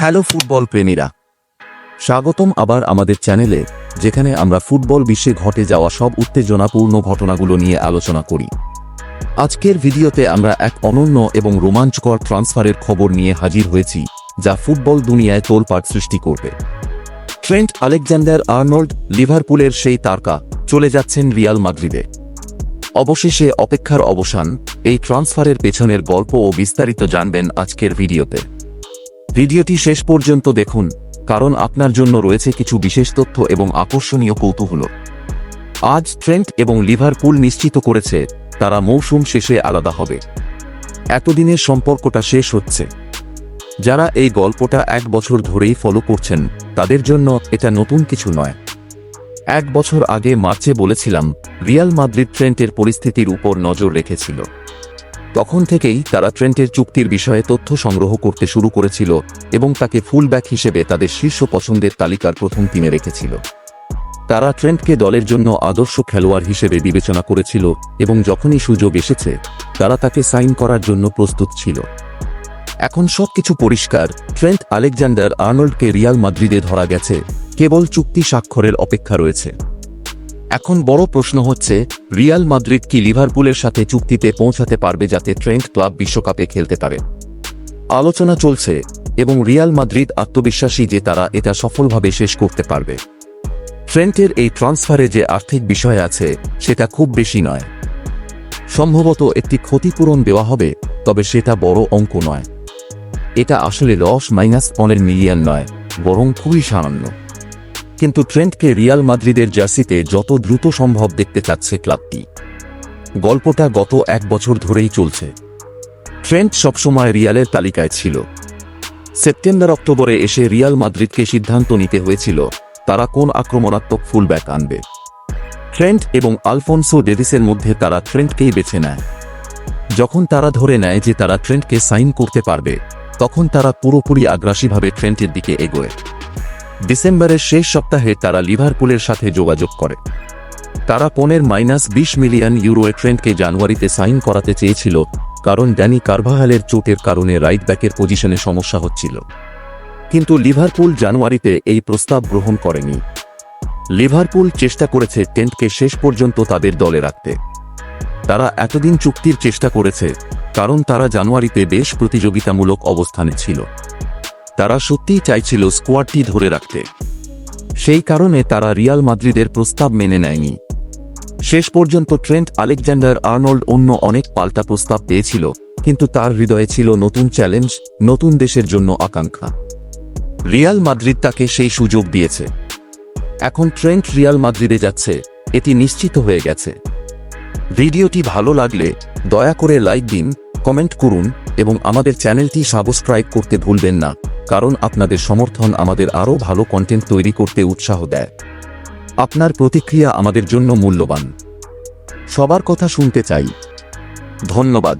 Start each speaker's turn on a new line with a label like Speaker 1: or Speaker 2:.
Speaker 1: Hello football প্রেমীরা। স্বাগতম আবার আমাদের চ্যানেলে, যেখানে আমরা ফুটবল বিশ্বে ঘটে যাওয়া সব উত্তেজনাপূর্ণ ঘটনাগুলো নিয়ে আলোচনা করি। আজকের ভিডিওতে আমরা এক অনন্য এবং রোমাঞ্চকর ট্রান্সফারের খবর নিয়ে হাজির হয়েছি, যা ফুটবল দুনিয়ায় তোলপাট সৃষ্টি করবে। ট্রেন্ট আলেকজান্ডার আর্নল্ড লিভারপুলের সেই তারকা চলে যাচ্ছেন রিয়াল মাদ্রিদে। অবশেষে অপেক্ষার অবসান, এই ট্রান্সফারের পেছনের গল্প ও বিস্তারিত জানবেন আজকের ভিডিওতে। ভিডিওটি শেষ পর্যন্ত দেখুন, কারণ আপনার জন্য রয়েছে কিছু বিশেষ তথ্য এবং আকর্ষণীয় কৌতূহল। আজ ট্রেন্ট এবং লিভারপুল নিশ্চিত করেছে, তারা মৌসুম শেষে আলাদা হবে। এতদিনের সম্পর্কটা শেষ হচ্ছে। যারা এই গল্পটা এক বছর ধরেই ফলো করছেন, তাদের জন্য এটা নতুন কিছু নয়। এক বছর আগে মার্চে বলেছিলাম রিয়াল মাদ্রিদ ট্রেন্টের পরিস্থিতির উপর নজর রেখেছিল। তখন থেকেই তারা ট্রেন্টের চুক্তির বিষয়ে তথ্য সংগ্রহ করতে শুরু করেছিল এবং তাকে ফুলব্যাক হিসেবে তাদের শীর্ষ পছন্দের তালিকার প্রথম টিমে রেখেছিল। তারা ট্রেন্টকে দলের জন্য আদর্শ খেলোয়াড় হিসেবে বিবেচনা করেছিল এবং যখনই সুযোগ এসেছে, তারা তাকে সাইন করার জন্য প্রস্তুত ছিল। এখন সবকিছু পরিষ্কার, ট্রেন্ট আলেকজান্ডার আর্নল্ডকে রিয়াল মাদ্রিদে ধরা গেছে, কেবল চুক্তি স্বাক্ষরের অপেক্ষা রয়েছে। এখন বড় প্রশ্ন হচ্ছে, রিয়াল মাদ্রিদ কি লিভারপুলের সাথে চুক্তিতে পৌঁছাতে পারবে যাতে ট্রেন্ট ক্লাব বিশ্বকাপে খেলতে পারে? আলোচনা চলছে, এবং রিয়াল মাদ্রিদ আত্মবিশ্বাসী যে তারা এটা সফলভাবে শেষ করতে পারবে। ট্রেন্টের এই ট্রান্সফারে যে আর্থিক বিষয় আছে, সেটা খুব বেশি নয়। সম্ভবত একটি ক্ষতিপূরণ দেওয়া হবে, তবে সেটা বড় অঙ্ক নয়। এটা আসলে লস মাইনাস পনেরো মিলিয়ন নয়, বরং খুবই সামান্য। কিন্তু ট্রেন্টকে রিয়াল মাদ্রিদের জার্সিতে যত দ্রুত সম্ভব দেখতে চাচ্ছে ক্লাবটি। গল্পটা গত এক বছর ধরেই চলছে। ট্রেন্ট সবসময় রিয়ালের তালিকায় ছিল। সেপ্টেম্বর অক্টোবরে এসে রিয়াল মাদ্রিদকে সিদ্ধান্ত নিতে হয়েছিল, তারা কোন আক্রমণাত্মক ফুলব্যাক আনবে। ট্রেন্ট এবং আলফোনসো ডেভিসের মধ্যে তারা ট্রেন্টকেই বেছে নেয়। যখন তারা ধরে নেয় যে তারা ট্রেন্টকে সাইন করতে পারবে, তখন তারা পুরোপুরি আগ্রাসীভাবে ট্রেন্টের দিকে এগোয়। ডিসেম্বরের শেষ সপ্তাহে তারা লিভারপুলের সাথে যোগাযোগ করে। তারা পনেরো মাইনাস বিশ মিলিয়ন ইউরোয়ে ট্রেন্টকে জানুয়ারিতে সাইন করাতে চেয়েছিল, কারণ ড্যানি কারভাহালের চোটের কারণে রাইট ব্যাকের পজিশনে সমস্যা হচ্ছিল। কিন্তু লিভারপুল জানুয়ারিতে এই প্রস্তাব গ্রহণ করেনি। লিভারপুল চেষ্টা করেছে টেন্টকে শেষ পর্যন্ত তাদের দলে রাখতে। তারা এতদিন চুক্তির চেষ্টা করেছে, কারণ তারা জানুয়ারিতে বেশ প্রতিযোগিতামূলক অবস্থানে ছিল। তারা সত্যিই চাইছিল স্কোয়াডটি ধরে রাখতে। সেই কারণে তারা রিয়াল মাদ্রিদের প্রস্তাব মেনে নেয়নি। শেষ পর্যন্ত ট্রেন্ট আলেকজান্ডার আর্নল্ড অন্য অনেক পাল্টা প্রস্তাব পেয়েছিল, কিন্তু তার হৃদয়ে ছিল নতুন চ্যালেঞ্জ, নতুন দেশের জন্য আকাঙ্ক্ষা। রিয়াল মাদ্রিদ তাকে সেই সুযোগ দিয়েছে। এখন ট্রেন্ট রিয়াল মাদ্রিদে যাচ্ছে, এটি নিশ্চিত হয়ে গেছে। ভিডিওটি ভালো লাগলে দয়া করে লাইক দিন, কমেন্ট করুন এবং আমাদের চ্যানেলটি সাবস্ক্রাইব করতে ভুলবেন না, কারণ আপনাদের সমর্থন আমাদের আরও ভালো কন্টেন্ট তৈরি করতে উৎসাহ দেয়। আপনার প্রতিক্রিয়া আমাদের জন্য মূল্যবান। সবার কথা শুনতে চাই। ধন্যবাদ।